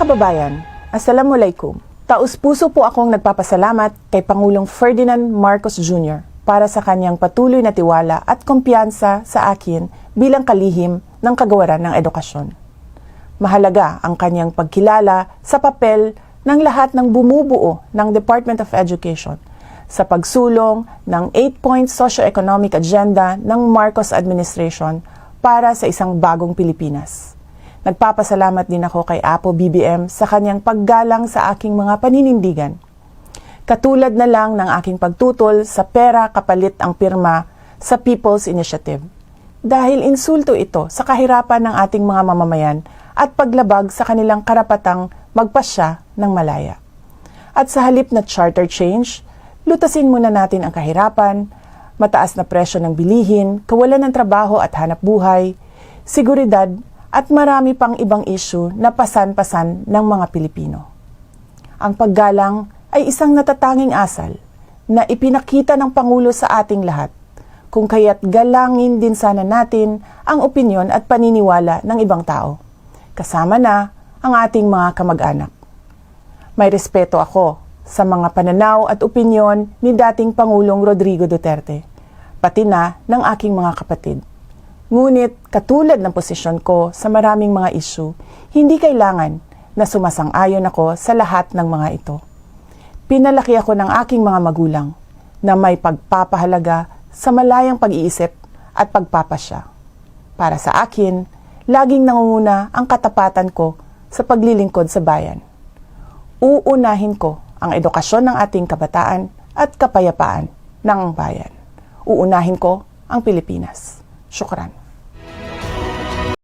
Kababayan, Assalamualaikum. Taus-puso po akong nagpapasalamat kay Pangulong Ferdinand Marcos Jr. para sa kanyang patuloy na tiwala at kumpiyansa sa akin bilang kalihim ng kagawaran ng edukasyon. Mahalaga ang kanyang pagkilala sa papel ng lahat ng bumubuo ng Department of Education sa pagsulong ng 8-point socio-economic agenda ng Marcos administration para sa isang bagong Pilipinas. Nagpapasalamat din ako kay Apo BBM sa kanyang paggalang sa aking mga paninindigan. Katulad na lang ng aking pagtutol sa pera kapalit ang pirma sa People's Initiative. Dahil insulto ito sa kahirapan ng ating mga mamamayan at paglabag sa kanilang karapatang magpasya ng malaya. At sa halip na charter change, lutasin muna natin ang kahirapan, mataas na presyo ng bilihin, kawalan ng trabaho at hanap buhay, seguridad at marami pang ibang issue na pasan-pasan ng mga Pilipino. Ang paggalang ay isang natatanging asal na ipinakita ng Pangulo sa ating lahat kung kaya't galangin din sana natin ang opinyon at paniniwala ng ibang tao, kasama na ang ating mga kamag-anak. May respeto ako sa mga pananaw at opinyon ni dating Pangulong Rodrigo Duterte, pati na ng aking mga kapatid. Ngunit katulad ng posisyon ko sa maraming mga issue, hindi kailangan na sumasang-ayon ako sa lahat ng mga ito. Pinalaki ako ng aking mga magulang na may pagpapahalaga sa malayang pag-iisip at pagpapasya. Para sa akin, laging nangunguna ang katapatan ko sa paglilingkod sa bayan. Uunahin ko ang edukasyon ng ating kabataan at kapayapaan ng bayan. Uunahin ko ang Pilipinas. Syukran.